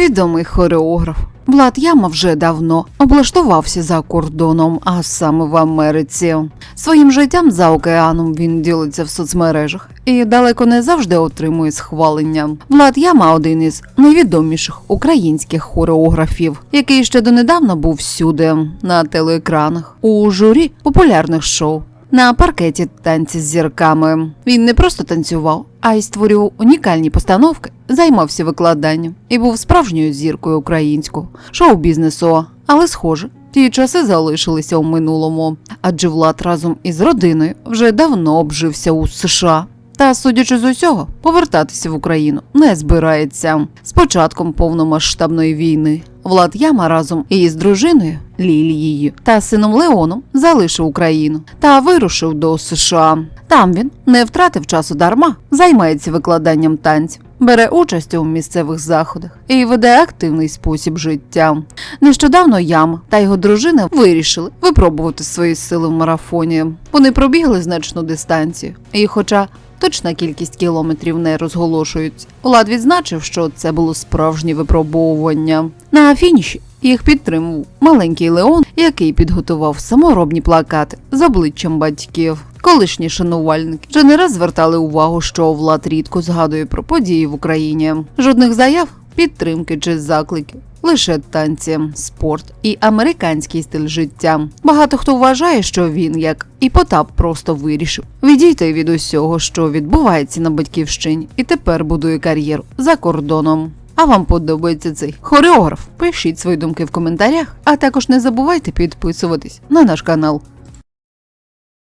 відомий хореограф. Влад Яма вже давно облаштувався за кордоном, а саме в Америці. Своїм життям за океаном він ділиться в соцмережах і далеко не завжди отримує схвалення. Влад Яма один із найвідоміших українських хореографів, який ще донедавна був всюди на телеекранах, у журі популярних шоу. На паркеті танці з зірками він не просто танцював, а й створював унікальні постановки, займався викладанням і був справжньою зіркою українського шоу-бізнесу. Але, схоже, ті часи залишилися у минулому, адже Влад разом із родиною вже давно обжився у США. Та, судячи з усього, повертатися в Україну не збирається. З початком повномасштабної війни Влад Яма разом із дружиною Лілією та сином Леоном залишив Україну та вирушив до США. Там він не втратив часу дарма, займається викладанням танців, бере участь у місцевих заходах і веде активний спосіб життя. Нещодавно Яма та його дружина вирішили випробувати свої сили в марафоні. Вони пробігли значну дистанцію, і, хоча Точна кількість кілометрів не розголошується. Влад відзначив, що це було справжнє випробовування. На фініші їх підтримував маленький Леон, який підготував саморобні плакати з обличчям батьків. Колишні шанувальники вже не раз звертали увагу, що Влад рідко згадує про події в Україні. Жодних заяв, підтримки чи закликів. Лише танці, спорт і американський стиль життя. Багато хто вважає, що він, як і Потап, просто вирішив відійти від усього, що відбувається на батьківщині, і тепер будує кар'єру за кордоном. А вам подобається цей хореограф? Пишіть свої думки в коментарях, а також не забувайте підписуватись на наш канал.